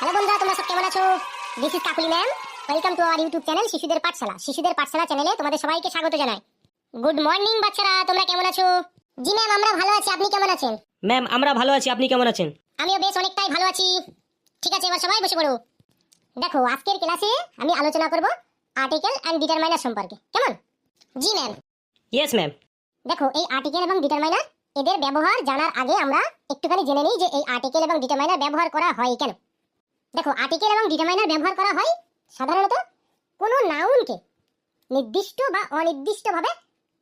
Hello বন্ধুরা তোমরা সব কেমন আছো? This is Kakuli ma'am welcome to our YouTube channel শিশুদের পাঠশালা। শিশুদের পাঠশালা চ্যানেলে তোমাদের সবাইকে স্বাগত জানাই। গুড মর্নিং বাচ্চারা তোমরা কেমন আছো? জি ম্যাম আমরা ভালো আছি। আপনি কেমন আছেন? ম্যাম আমরা ভালো আছি। আপনি কেমন আছেন? আমিও বেশ অনেকটাই ভালো আছি। ঠিক আছে এবার সবাই বসে পড়ো। দেখো আজকের ক্লাসে আমি আলোচনা করব আর্টিকেল অ্যান্ড ডিটারমাইনার সম্পর্কে। কেমন? জি ম্যাম ইয়েস ম্যাম দেখো এই আর্টিকেল এবং ডিটারমাইনার এদের ব্যবহার জানার আগে আমরা একটুখানি জেনে নিই যে এই আর্টিকেল এবং ডিটারমাইনার ব্যবহার করা হয় কেন। দেখো আর্টিকেল এবং ডিটারমাইনার ব্যবহার করা হয় সাধারণত কোনো নাউনকে নির্দিষ্ট বা অনির্দিষ্টভাবে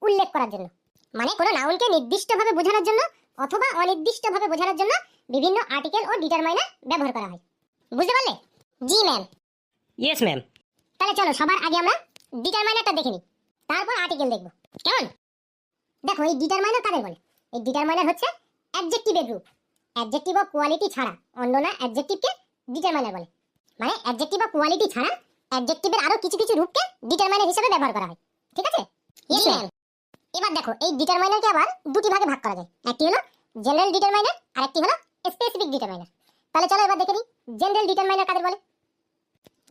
উল্লেখ করার জন্য। মানে কোনো নাউনকে নির্দিষ্টভাবে বোঝানোর জন্য অথবা অনির্দিষ্টভাবে বোঝানোর জন্য বিভিন্ন আর্টিকেল ও ডিটারমাইনার ব্যবহার করা হয়। বুঝতে পারলে? জি ম্যাম ইয়েস ম্যাম তাহলে চলো সবার আগে আমরা ডিটারমাইনারটা দেখে নিই। তারপর আর্টিকেল দেখব। কেমন? দেখো এই ডিটারমাইনার কাদের বলে? এই ডিটারমাইনার হচ্ছে অ্যাডজেক্টিভের গ্রুপ অ্যাডজেক্টিভ ও কোয়ালিটি ছাড়া অন্য না অ্যাডজেক্টিভকে ডিটারমাইনার বলে। মানে অ্যাডজেক্টিভ ও কোয়ালিটি ছাড়া অ্যাডজেক্টিভের আরও কিছু কিছু রূপকে ডিটারমাইনার হিসেবে ব্যবহার করা হয়। ঠিক আছে. এবার দেখো এই ডিটারমাইনারকে আবার দুটি ভাগে ভাগ করা যায়। একটি হলো জেনারেল ডিটারমাইনার আর একটি হলো স্পেসিফিক ডিটারমাইনার তাহলে চলো এবার দেখে নিই জেনারেল ডিটারমাইনার কাদের বলে?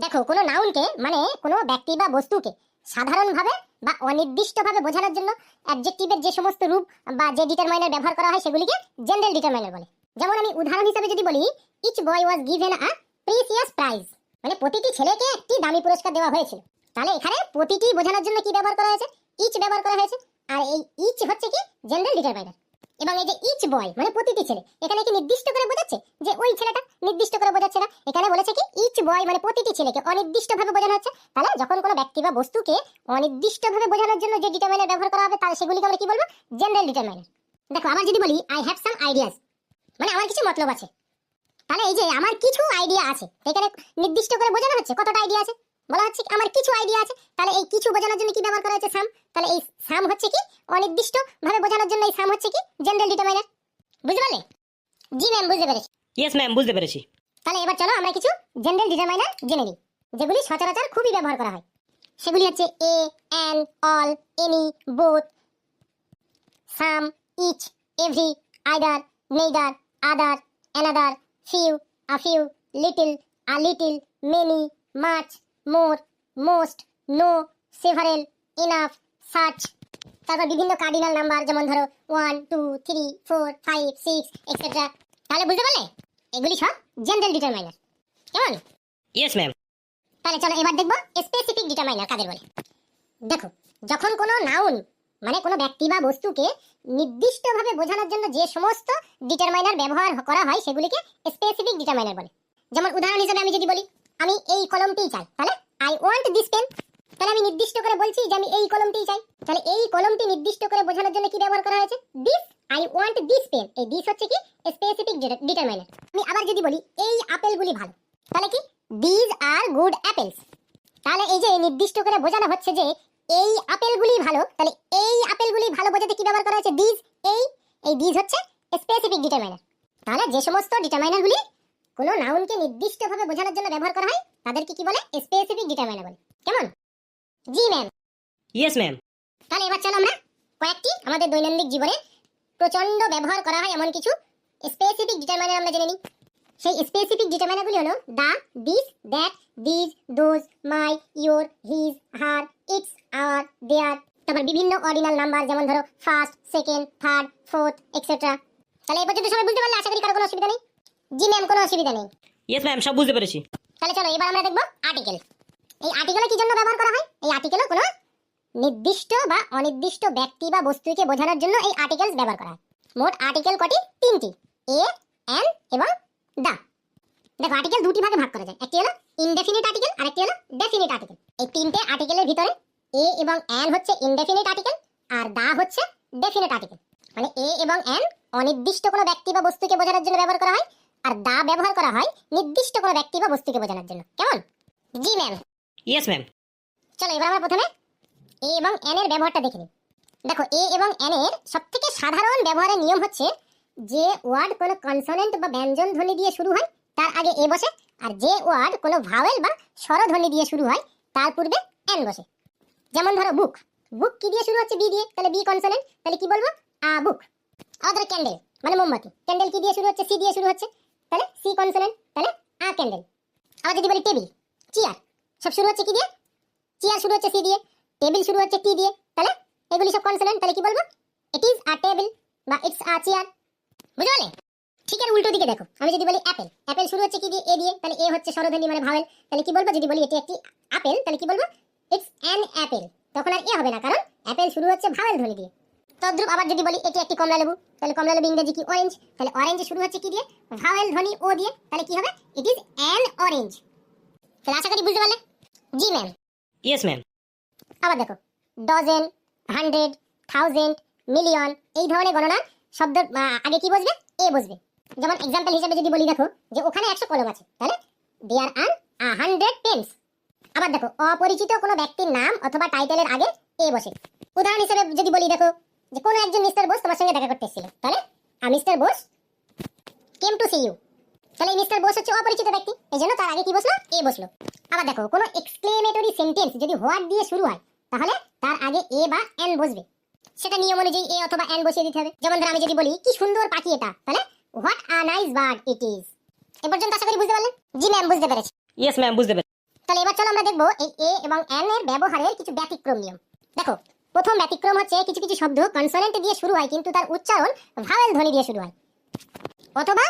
দেখো কোনো নাউনকে মানে কোনো ব্যক্তি বা বস্তুকে সাধারণভাবে বা অনির্দিষ্টভাবে বোঝানোর জন্য অ্যাডজেক্টিভের যে সমস্ত রূপ বা যে ডিটারমাইনার ব্যবহার করা হয় সেগুলিকে জেনারেল ডিটারমাইনার বলে। যেমন আমি উদাহরণ হিসেবে যদি বলি each boy was given a precious prize মানে প্রতিটি ছেলেকে একটি দামি পুরস্কার দেওয়া হয়েছিল। তাহলে এখানে প্রতিটি বোঝানোর জন্য কি ব্যবহার করা হয়েছে? ইচ ব্যবহার করা হয়েছে। আর এই ইচ হচ্ছে কি? জেনারেল ডিটারমাইনার এবং এই যে ইচ বয় মানে প্রতিটি ছেলে, এখানে কি নির্দিষ্ট করে বোঝাচ্ছে? যে ওই ছেলেটা নির্দিষ্ট করে বোঝাচ্ছে না। এখানে বলেছে কি ইচ বয় মানে প্রতিটি ছেলেকে অনির্দিষ্টভাবে বোঝানো হচ্ছে। তাহলে যখন কোনো ব্যক্তি বা বস্তুকে অনির্দিষ্টভাবে বোঝানোর জন্য যে ডিটারমাইনার ব্যবহার করা হবে, তাহলে সেগুলিকে আমরা কি বলব? জেনারেল ডিটারমাইনার দেখো, আবার যদি বলি আই হ্যাভ সাম আইডিয়াস মানে আমার কিছু মতলব আছে। তাহলে এই যে আমার কিছু আইডিয়া আছে। এখানে নির্দিষ্ট করে বোঝানো হচ্ছে কতটা আইডিয়া আছে। বলা হচ্ছে আমার কিছু আইডিয়া আছে। তাহলে এই কিছু বোঝানোর জন্য কি ব্যবহার করা হচ্ছে সাম তাহলে এই সাম হচ্ছে কি অনির্দিষ্ট ভাবে বোঝানোর জন্য এই সাম হচ্ছে কি জেনারেল ডিটারমাইনার বুঝতে পারলে? জি ম্যাম বুঝতে পেরেছি। ইয়েস ম্যাম বুঝতে পেরেছি। তাহলে এবার চলো আমরা কিছু জেনারেল ডিটারমাইনার জেনে নিই যেগুলি সচরাচর খুবই ব্যবহার করা হয়। সেগুলি হচ্ছে a an all any both some each every either neither other another few a few little a little many much more most no several enough such তারপর বিভিন্ন কার্ডিনাল নাম্বার যেমন ধরো one two three four five six etcetera তাহলে বুঝতে পারলে? এগুলি সব general determiner কেমন? ইয়েস ম্যাম তাহলে চলো এবার দেখব স্পেসিফিক ডিটারমাইনার কাদের বলে। দেখো যখন কোনো নাউন মানে কোনো ব্যক্তি বা বস্তুকে নির্দিষ্টভাবে বোঝানোর জন্য যে সমস্ত ডিটারমাইনার ব্যবহার করা হয়, সেগুলিকে স্পেসিফিক ডিটারমাইনার বলে। যেমন উদাহরণ হিসেবে আমি যদি বলি, আমি এই কলমটিই চাই, তাহলে আই ওয়ান্ট দিস পেন তাহলে আমি নির্দিষ্ট করে বলছি যে আমি এই কলমটিই চাই। তাহলে এই কলমটি নির্দিষ্ট করে বোঝানোর জন্য কি ব্যবহার করা হয়েছে? This I want this pen এই দিস হচ্ছে কি? স্পেসিফিক ডিটারমাইনার আমি আবার যদি বলি, এই আপেলগুলি ভালো। তাহলে কি? দিজ আর গুড অ্যাপেলস তাহলে এই যে নির্দিষ্ট করে বোঝানো হচ্ছে যে এই আপেলগুলি ভালো, তাহলে বোঝাতে কি ব্যবহার করা হয়েছে দিজ এই এই দিজ হচ্ছে স্পেসিফিক ডিটারমাইনার তাহলে যে সমস্ত ডিটারমাইনারগুলি কোনো নাউনকে নির্দিষ্টভাবে বোঝানোর জন্য ব্যবহার করা হয় তাদেরকে কি বলে? স্পেসিফিক ডিটারমাইনার বলে। কেমন? জি ম্যাম ইয়েস ম্যাম তাহলে এবার চলো আমরা কয়েকটি আমাদের দৈনন্দিন জীবনে প্রচণ্ড ব্যবহার করা হয় এমন কিছু স্পেসিফিক ডিটারমাইনার আমরা জেনে নিই। সেই স্পেসিফিক ডিটারমাইনারগুলি হলো the this that these those my your his her its our their তারপর বিভিন্ন অর্ডিনাল নাম্বার যেমন ধরো first second third fourth etcetera তাহলে এই পর্যন্ত সবাই বুঝতে পারলে আশা করি কারও কোনো অসুবিধা নেই। জি ম্যাম কোনো অসুবিধা নেই। ইয়েস ম্যাম সব বুঝতে পেরেছি। তাহলে চলো এবার আমরা দেখব আর্টিকেল এই আর্টিকেল কি জন্য ব্যবহার করা হয়? এই আর্টিকেলও কোনো নির্দিষ্ট বা অনির্দিষ্ট ব্যক্তি বা বস্তুকে বোঝানোর জন্য এই আর্টিকেলস ব্যবহার করা হয়। মোট আর্টিকেল কটি? তিনটি। এ এন এবং দা দেখো আর্টিকেল দুটি ভাগে ভাগ করা যায়। একটি হলো ইনডেফিনিট আর্টিকেল আর একটি হলো ডেফিনিট আর্টিকেল এই তিনটে আর্টিকেলের ভিতরে এ এবং এন হচ্ছে ইনডেফিনিট আর্টিকেল আর দা হচ্ছে ডেফিনিট আর্টিকেল মানে এ এবং এন অনির্দিষ্ট কোনো ব্যক্তি বা বস্তুকে বোঝানোর জন্য ব্যবহার করা হয় আর দা ব্যবহার করা হয় নির্দিষ্ট কোনো ব্যক্তি বা বস্তুকে বোঝানোর জন্য। কেমন? জি ম্যাম ইয়েস ম্যাম চলো এবার আমরা প্রথমে এ এবং এন এর ব্যবহারটা দেখে নিই। দেখো এ এবং এন এর সবথেকে সাধারণ ব্যবহারের নিয়ম হচ্ছে যে ওয়ার্ড কোনো কনসোনেন্ট বা ব্যঞ্জন ধ্বনি দিয়ে শুরু হয় তার আগে এ বসে আর যে ওয়ার্ড কোনো ভাওয়েল বা স্বরধ্বনি দিয়ে শুরু হয় তার পূর্বে এন বসে। যেমন ধরো বুক বুক কি দিয়ে শুরু হচ্ছে বি দিয়ে? তাহলে বি কনসোনেন্ট তাহলে কি বলব? আ বুক আবার ক্যান্ডেল মানে মোমবাতি। ক্যান্ডেল কি দিয়ে শুরু হচ্ছে? সি দিয়ে শুরু হচ্ছে। তাহলে সি কনসোনেন্ট তাহলে আ ক্যান্ডেল আবার যদি বলি টেবিল চেয়ার সব শুরু হচ্ছে কি দিয়ে? চেয়ার শুরু হচ্ছে সি দিয়ে। টেবিল শুরু হচ্ছে টি দিয়ে। তাহলে এগুলি সব কনসোনেন্ট তাহলে কি বলব? ইট ইজ আ টেবিল বা ইটস আ চেয়ার বুঝতে পারলে? ঠিক আর উল্টো দিকে দেখো। আমি যদি বলি অ্যাপেল অ্যাপেল শুরু হচ্ছে কি দিয়ে? এ দিয়ে। তাহলে এ হচ্ছে স্বরধ্বনি মানে ভাওয়েল তাহলে কি বলব? যদি বলি এটি একটি আপেল তাহলে কি বলব? ইটস অ্যান অ্যাপেল তখন আর এ হবে না কারণ অ্যাপেল শুরু হচ্ছে ভাওয়েল ধ্বনি দিয়ে। তদ্রুপ আবার যদি বলি এটি একটি কমলা লেবু তাহলে কমলা লেবু ইংরেজি কি? অরেঞ্জ তাহলে অরেঞ্জ শুরু হচ্ছে কি দিয়ে? ভাওয়েল ধ্বনি ও দিয়ে। তাহলে কি হবে? ইট ইজ অ্যান অরেঞ্জ তাহলে আশা করি বুঝতে পারলে। জি ম্যাম ইয়েস ম্যাম আবার দেখো। ডজেন হান্ড্রেড থাউজেন্ড মিলিয়ন এই ধরনের গণনা শব্দ আগে কি বসবে? এ বসবে। যেমন এক্সাম্পল হিসেবে যদি বলি দেখো যে ওখানে একশো কলম আছে। তাহলে দেয়ার আর আ হান্ড্রেড পেন্স আবার দেখো, অপরিচিত কোনো ব্যক্তির নাম অথবা টাইটেলের আগে এ বসে। উদাহরণ হিসেবে যদি বলি, দেখো, যে কোনো একজন মিস্টার বোস তোমার সঙ্গে দেখা করতে এসেছিল। তাহলে? A mister Bose came to see you তাহলে মিস্টার বোস হচ্ছে অপরিচিত ব্যক্তি, এই জন্য তার আগে কি বসল? এ বসল। আবার দেখো, কোনো এক্সক্লেমেটরি সেন্টেন্স যদি হোয়াট দিয়ে শুরু হয়, তাহলে তার আগে এ বা এন বসবে। সেটা নিয়ম অনুযায়ী এ অথবা এন বসিয়ে দিতে হবে। যেমন ধর, আমি যদি বলি, কি সুন্দর পাখি এটা? তাহলে what a nice bird it is এ পর্যন্ত আশা করি বুঝতে পারলেন জি ম্যাম বুঝতে পেরেছি। ইয়েস ম্যাম বুঝতে পেরেছি। তাহলে এবার চলো আমরা দেখব এই এ এবং এন এর ব্যবহারের কিছু ব্যতিক্রম নিয়ম। দেখো, প্রথম ব্যতিক্রম হচ্ছে কিছু কিছু শব্দ কনসোনেন্ট দিয়ে শুরু হয়, কিন্তু তার উচ্চারণ ভাওয়েল ধ্বনি দিয়ে শুরু হয়। অথবা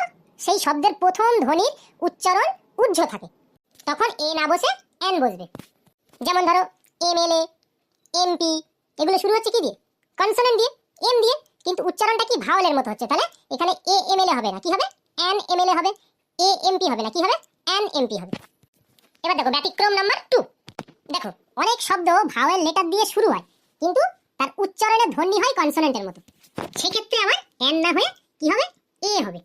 সেই শব্দের প্রথম ধ্বনির উচ্চারণ উজ্জ্ব থাকে। তখন এ না বসে এন বসবে। যেমন ধরো এমএলএ এমপি এগুলো শুরু হচ্ছে কি দিয়ে? কনসোনেন্ট দিয়ে এম দিয়ে, কিন্তু উচ্চারণটা কি ভাওয়েলের মতো হচ্ছে? তাহলে এখানে এ এমএলএ হবে না। কি হবে? এন এমএলএ হবে। এ এমপি হবে না। কি হবে? এন এমপি হবে। এবার দেখো ব্যতিক্রম নাম্বার টু দেখো, অনেক শব্দ ভাওয়েল লেটার দিয়ে শুরু হয়, কিন্তু তার উচ্চারণের ধ্বনি হয় কনসোনেন্টের মতো। সেক্ষেত্রে আবার এন না হয়ে কি হবে? এ হবে।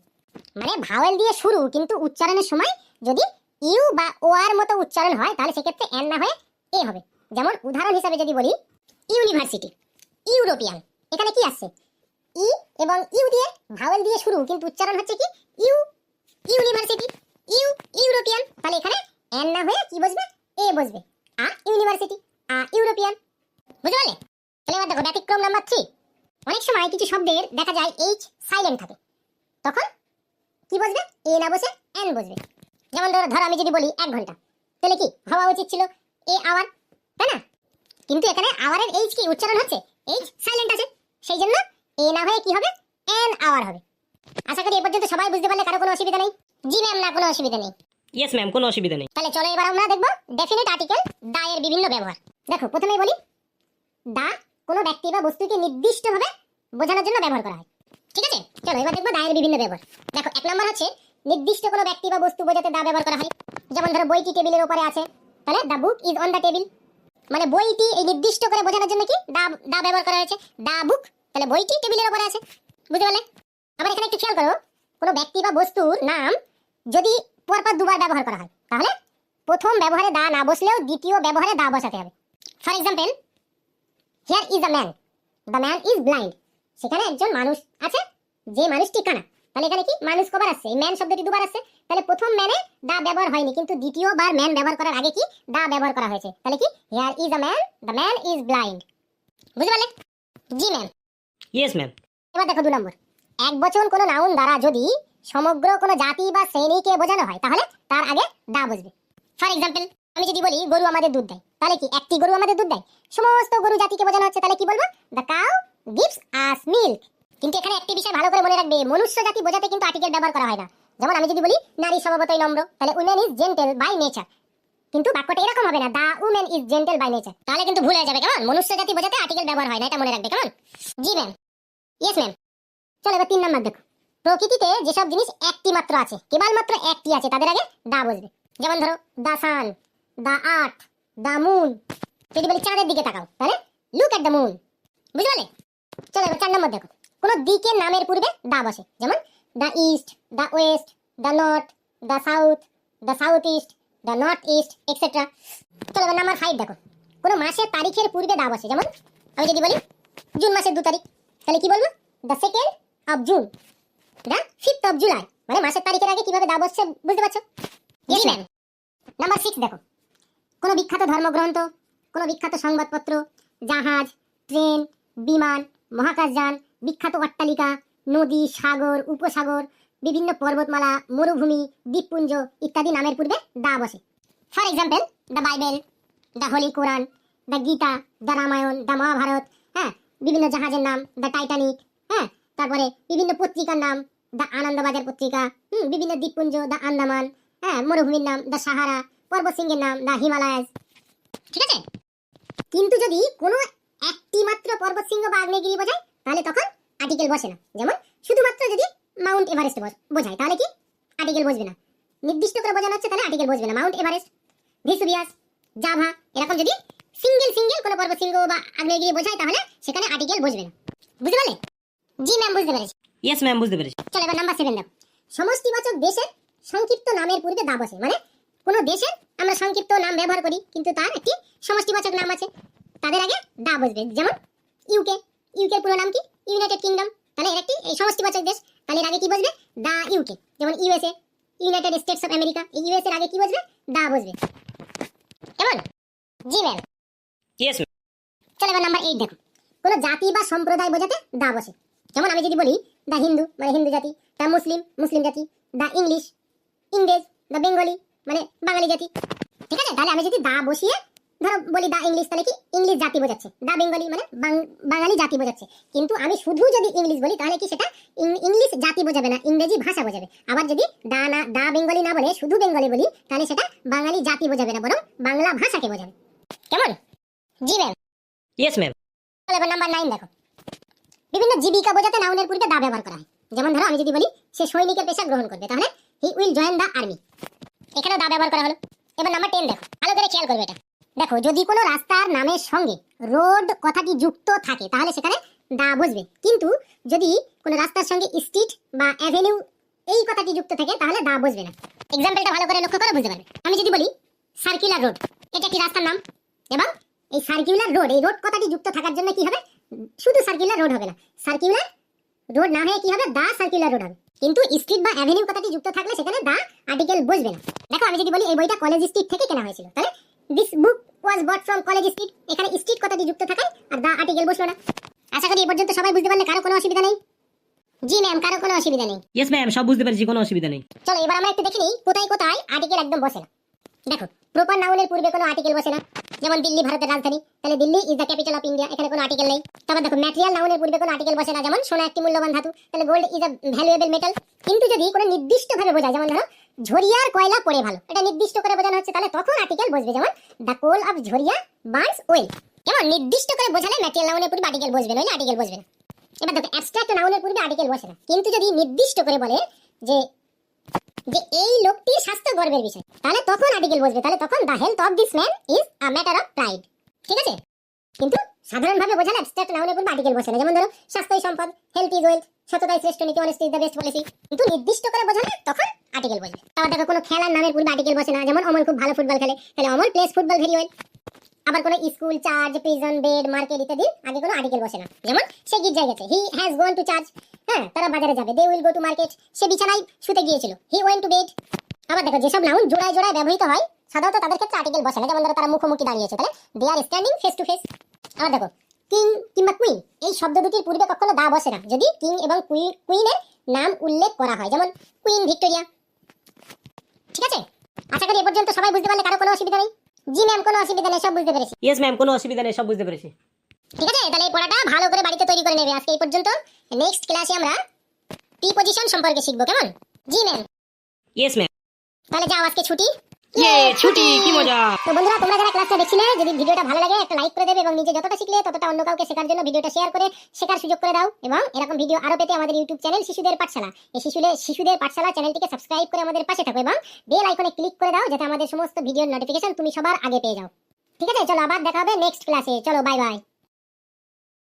মানে ভাওয়েল দিয়ে শুরু, কিন্তু উচ্চারণের সময় যদি ইউ বা ও আর মতো উচ্চারণ হয়, তাহলে সেক্ষেত্রে এন না হয়ে এ হবে। যেমন উদাহরণ হিসাবে যদি বলি ইউনিভার্সিটি ইউরোপিয়ান এখানে কি আসছে? ই এবং ইউ দিয়ে ভাওয়েল দিয়ে শুরু, কিন্তু উচ্চারণ হচ্ছে কি? ইউ ইউনিভার্সিটি ইউ ইউরোপিয়ান তাহলে এখানে এন না হয়ে কি বসবে? এ বসবে। A university, a European. বুঝতে পারলে? তাহলে এবার দেখো, ব্যতিক্রম নাম্বার থ্রি অনেক সময় কিছু শব্দের দেখা যায় এইচ সাইলেন্ট থাকে। তখন কি বসবে? এ না বসে এন বসবে। যেমন ধরো ধরো আমি যদি বলি এক ঘণ্টা, তাহলে কি হওয়া উচিত ছিল? এ আওয়ার তাই না? কিন্তু এখানে আওয়ারের এইচ কি? উচ্চারণ হচ্ছে? এইচ সাইলেন্ট আছে। সেই জন্য এ না হয়ে কি হবে? এন আওয়ার হবে। আশা করি এ পর্যন্ত সবাই বুঝতে পারলে, কারও কোনো অসুবিধা নেই। জি ম্যাম না, কোনো অসুবিধা নেই। ইয়েস ম্যাম কোনো অসুবিধা নেই। তাহলে চলো এবার আমরা দেখব ডেফিনিট আর্টিকেল দা এর বিভিন্ন ব্যবহার। দেখো, প্রথমেই বলি, দা কোনো ব্যক্তি বা বস্তুকে নির্দিষ্টভাবে বোঝানোর জন্য ব্যবহার করা হয়। ঠিক আছে? চলো এবার দেখব এর বিভিন্ন ব্যবহার। দেখো, এক নম্বর হচ্ছে, নির্দিষ্ট কোনো ব্যক্তি বা বস্তু বোঝাতে দা ব্যবহার করা হয়। যেমন ধরো, বইটি টেবিলের উপরে আছে। তাহলে the book is on the table মানে বইটি এই নির্দিষ্ট করে বোঝানোর জন্য কি দা দা ব্যবহার করা হয়েছে? দা বুক তাহলে, বইটি টেবিলের উপরে আছে। বুঝতে পারলে? আবার এখানে একটু খেয়াল করো, কোনো ব্যক্তি বা বস্তুর নাম যদি পরপর দুবার ব্যবহার করা হয়। তাহলে প্রথম ব্যবহারে দা না বসলেও দ্বিতীয় ব্যবহারে দা বসাতে হবে। For example here is a man the man is blind সেখানে একজন মানুষ আছে যে মানুষটি কানা। তাহলে এখানে কি? মানুষ কবার আসছে। এই ম্যান শব্দটি দুবার আসছে। তাহলে প্রথম ম্যানে দা ব্যবহার হয়নি কিন্তু দ্বিতীয়বার ম্যান ব্যবহার করার আগে কি দা ব্যবহার করা হয়েছে? তাহলে কি? Here is a man the man is blind বুঝতে পারলে? জি ম্যাম ইয়েস ম্যাম এবার দেখো দু নম্বর। এক বচন কোনো নাউন দ্বারা যদি সমগ্র কোনো জাতি বা শ্রেণীকে বোঝানো হয়, তাহলে তার আগে দা বসবে ফর এক্সাম্পল আমি যদি বলি গরু আমাদের দুধ দেয়, তাহলে কি একটি গরু আমাদের দুধ দেয়? সমস্ত গরু জাতিকে বোঝানো হচ্ছে, তাহলে কি বলব? The cow gives us milk কিন্তু এখানে একটি বিষয় ভালো করে মনে রাখবে, মনুষ্য জাতি বোঝাতে কিন্তু আর্টিকেল ব্যবহার করা হয় না। যেমন আমি যদি বলি, নারী স্বভাবতই নম্র, তাহলে women is gentle by nature কিন্তু বাক্যটা এরকম হবে না the women is gentle by nature তাহলে কিন্তু ভুল যাবে, কেমন? মনুষ্য জাতি বোঝাতে আর্টিকেল ব্যবহার হয় না, এটা মনে রাখবে, কেমন? জি ম্যাম ইয়েস ম্যাম চলো এবার তিন নাম্বার দেখো। প্রকৃতিতে যেসব জিনিস একটি মাত্র আছে, কেবলমাত্র একটি আছে, তাদের আগে দা বসবে। যেমন ধরো, দা সান, দা আর্থ দা মুন। যদি বলি চাঁদের দিকে তাকাও, তাহলে লুক এট দ্য মুন বুঝতে পারলে? চলো এবার চার নম্বর দেখো। কোনো দিকের নামের পূর্বে দা বসে। যেমন the east, the west, the north, the south the south east, the north east etcetera চলো এবার নাম্বার ফাইভ দেখো। কোনো মাসের তারিখের পূর্বে দা বসে। যেমন আমি যদি বলি জুন মাসের দু তারিখ, তাহলে কি বলব? The second of June the fifth of July মানে মাসের তারিখের আগে কীভাবে দা বসছে বুঝতে পারছ? ম্যাম নাম্বার সিক্স দেখো। কোনো বিখ্যাত ধর্মগ্রন্থ কোনো বিখ্যাত সংবাদপত্র জাহাজ ট্রেন বিমান মহাকাশযান বিখ্যাত অট্টালিকা নদী সাগর উপসাগর বিভিন্ন পর্বতমালা মরুভূমি দ্বীপপুঞ্জ ইত্যাদি নামের পূর্বে দা বসে for example the Bible the holy Quran the Gita the Ramayana the Mahabharata হ্যাঁ বিভিন্ন জাহাজের নাম দ্য টাইটানিক হ্যাঁ তারপরে বিভিন্ন পত্রিকার নাম দ্য আনন্দবাজার পত্রিকা, হুম, বিভিন্ন দ্বীপপুঞ্জ, দ্য আন্দামান হ্যাঁ মরুভূমির নাম, দ্য সাহারা পর্বত সিংহের নাম, দ্য হিমালয়াস ঠিক আছে? কিন্তু যদি কোনো একটি মাত্র পর্বত সিংহ বা আগ্নেয়গিরি বোঝায় তাহলে তখন আর্টিকেল বসে না। যেমন, শুধুমাত্র যদি মাউন্ট এভারেস্ট বোঝায় তাহলে কি আর্টিকেল বসবে না। নির্দিষ্ট করে বোঝানো হচ্ছে তাহলে আর্টিকেল বসবে না। মাউন্ট এভারেস্ট ভিসুবিয়াস জাভা, এরকম যদি সিঙ্গেল সিঙ্গেল কোনো পর্বত সিংহ বা আগ্নেয়গিরি বোঝায় তাহলে সেখানে আর্টিকেল বসবে না। বুঝতে পারলে? জি ম্যাম বুঝতে পেরেছি। ইয়েস ম্যাম বুঝতে পেরেছি। চলো এবার নাম্বার সেভেন দেখো সমষ্টিবাচক দেশের সংক্ষিপ্ত নামের পূর্বে দা বসে মানে কোনো দেশের আমরা সংক্ষিপ্ত নাম ব্যবহার করি কিন্তু তার একটি সমষ্টিবাচক নাম আছে। তাদের আগে দা বসবে। যেমন ইউকে ইউকের পুরো নাম কি? ইউনাইটেড কিংডম তাহলে এর একটি এই সমষ্টিবাচক দেশ। তাহলে এর আগে কি বসবে? দা ইউকে যেমন USA United States of America এই ইউএস এর আগে কি বসবে? দা বসবে। কেমন? জি ম্যাম ইয়েস চলো এবার নাম্বার এইট দেখো। কোনো জাতি বা সম্প্রদায় বোঝাতে দা বসে। যেমন আমি যদি বলি দা হিন্দু মানে হিন্দু জাতি দা মুসলিম মুসলিম জাতি দা ইংলিশ ইংরেজ দা বেঙ্গলি মানে বাঙালি জাতি। ঠিক আছে? তাহলে আমি যদি দা বসিয়ে ধরো বলি দা ইংলিশ তাহলে কি ইংলিশ জাতি বোঝাচ্ছে। দা বেঙ্গলি মানে বাঙালি জাতি বোঝাচ্ছে। কিন্তু আমি শুধু যদি ইংলিশ বলি তাহলে কি সেটা ইংলিশ জাতি বোঝাবে না ইংরেজি ভাষা বোঝাবে। আবার যদি দা না দা বেঙ্গলি না বলে শুধু বেঙ্গলি বলি তাহলে সেটা বাঙালি জাতি বোঝাবে না বরং বাংলা ভাষাকে বোঝাবে। কেমন? জি ম্যাম ইয়েস ম্যাম তাহলে এবার নাম্বার নাইন দেখো। বিভিন্ন জীবিকা বোঝাতে নাউনের পূর্বে দা ব্যবহার করা হয়। যেমন ধরো, আমি যদি বলি, সে সৈনিকের পেশা গ্রহণ করবে, তাহলে he will join the army এখানেও দা ব্যবহার করা হলো। এবার নাম্বার টেন দেখো। ভালো করে খেয়াল করবে এটা। দেখো, যদি কোনো রাস্তার নামের সঙ্গে রোড কথাটি যুক্ত থাকে, তাহলে সেখানে দা বসবে কিন্তু যদি কোনো রাস্তার সঙ্গে স্ট্রিট বা অ্যাভিনিউ এই কথাটি যুক্ত থাকে, তাহলে দা বসবে না। এক্সাম্পলটা ভালো করে লক্ষ্য করে, বুঝতে পারবে। আমি যদি বলি সার্কুলার রোড এটা একটি রাস্তার নাম? এবং এই সার্কুলার রোড এই রোড কথাটি যুক্ত থাকার জন্য কি হবে? শুধু সার্কুলার রোড হবে না। সার্কুলার রোড না হয়ে কি হবে? দা সার্কুলার রোড হবে। কিন্তু স্ট্রিট বা অ্যাভিনিউ কথাটি যুক্ত থাকলে সেখানে দা আর্টিকেল বসবে না। দেখো আমি যদি বলি এই বইটা কলেজ স্ট্রিট থেকে কেনা হয়েছিল তাহলে this book was bought from College Street এখানে স্ট্রিট কথাটি যুক্ত থাকায় আর দা আর্টিকেল বসল না। আশা করি এ পর্যন্ত সবাই বুঝতে পারলে কারও কোনো অসুবিধা নেই? জি ম্যাম কারও কোনো অসুবিধা নেই। ইয়েস ম্যাম সব বুঝতে পেরেছি কোনো অসুবিধা নেই। চলো এবার আমরা একটু দেখে নিই কোথায় কোথায় আর্টিকেল একদম বসে না। দেখো প্রপার নাউনের পূর্বে কোনো আর্টিকেল বসে না। যেমন দিল্লি, ভারতের রাজধানী, তাহলে Delhi is the capital of India এখানে কোনো আর্টিকেল নেই। তারপর দেখো ম্যাটেরিয়াল নাউনের পূর্বে কোনো আর্টিকেল বসে না। যেমন সোনা একটি মূল্যবান ধাতু, তাহলে gold is a valuable metal কিন্তু যদি কোনো নির্দিষ্ট ভাবে বোঝায়, যেমন ধরো ঝরিয়ার কয়লা পড়ে ভালো। এটা নির্দিষ্ট করে বোঝানো হচ্ছে, তাহলে তখন আর্টিকেল বসবে, যেমন the coal of Jharia burns well যেমন নির্দিষ্ট করে বোঝালে ম্যাটেরিয়াল নাউনের পূর্বে আর্টিকেল বসবে, নইলে আর্টিকেল বসবে না। এবার দেখো অ্যাবস্ট্রাক্ট নাউনের পূর্বে আর্টিকেল বসে না। কিন্তু যদি নির্দিষ্ট করে বলে যে যে এই লোকটির স্বাস্থ্য গর্বের বিষয়। তাহলে তখন আর্টিকেল বসবে। তাহলে তখন the health of this man is a matter of pride ঠিক আছে? কিন্তু সাধারণভাবে বোঝালে অ্যাবস্ট্রাক্ট নাউনের পূর্বে আর্টিকেল বসে না। যেমন ধরো স্বাস্থ্যই সম্পদ হেলথ ইজ ওয়েলথ সততাই শ্রেষ্ঠ নীতি honesty is the best policy কিন্তু নির্দিষ্ট করে বোঝালে তখন আর্টিকেল বসবে। তারপর দেখো কোনো খেলার নামের পূর্বে আর্টিকেল বসে না। যেমন অমল খুব ভালো ফুটবল খেলে। তাহলে Amal plays football very well আবার কোনো school church prison bed market ইত্যাদি আগে কোনো আর্টিকেল বসে না। যেমন সে গির্জায় গেছে। He has gone to church হ্যাঁ তারা বাজারে যাবে। They will go to market সে বিছানায় শুতে গিয়েছিল। হি ওয়েন টু বেড আবার দেখো, যেসব নাউন জোড়ায় জোড়ায় ব্যবহৃত হয়, সাধারণত তাদের ক্ষেত্রে আর্টিকেল বসে না। যেমন ধরো, তারা মুখোমুখি দাঁড়িয়েছে। তাহলে they are standing face to face আবার দেখো কিং কিংবা কুইন এই শব্দ দুটির পূর্বে কখনো দা বসে না। যদি কিং এবং কুইন কুইনের নাম উল্লেখ করা হয়, যেমন কুইন ভিক্টোরিয়া ঠিক আছে? আশা করি এ পর্যন্ত সবাই বুঝতে পারলে, কারও কোনো অসুবিধা নেই। জি ম্যাম কোনো অসুবিধা নেই সব বুঝতে পেরেছি। ইয়েস ম্যাম কোনো অসুবিধা নেই সব বুঝতে পেরেছি। ঠিক আছে? তাহলে এই পড়াটা ভালো করে বাড়িতে তৈরি করে নেবে। আজকে এই পর্যন্ত নেক্সট ক্লাসে আমরা পজিশন সম্পর্কে শিখব কেমন? জি ম্যাম ইয়েস ম্যাম তাহলে যাও আজকে ছুটি। ইয়ে ছুটি কি মজা? তো বন্ধুরা তোমরা যারা ক্লাসটা দেখছিলে যদি ভিডিওটা ভালো লাগে একটা লাইক করে দেবে এবং নিজে যতটা শিখলে ততটা অন্য কাউকে শেখার জন্য ভিডিওটা শেয়ার করে শেখার সুযোগ করে দাও। এবং এরকম ভিডিও আরও পেতে আমাদের ইউটিউব চ্যানেল শিশুদের পাঠশালা। এই শিশুদের শিশুদের পাঠশালা চ্যানেলটিকে সাবস্ক্রাইব করে আমাদের পাশে থাকো এবং বেল আইকনে ক্লিক করে দাও যাতে আমাদের সমস্ত ভিডিওর নোটিফিকেশন তুমি সবার আগে পেয়ে যাও। ঠিক আছে চলো আবার দেখা হবে নেক্সট ক্লাসে চলো বাই বাই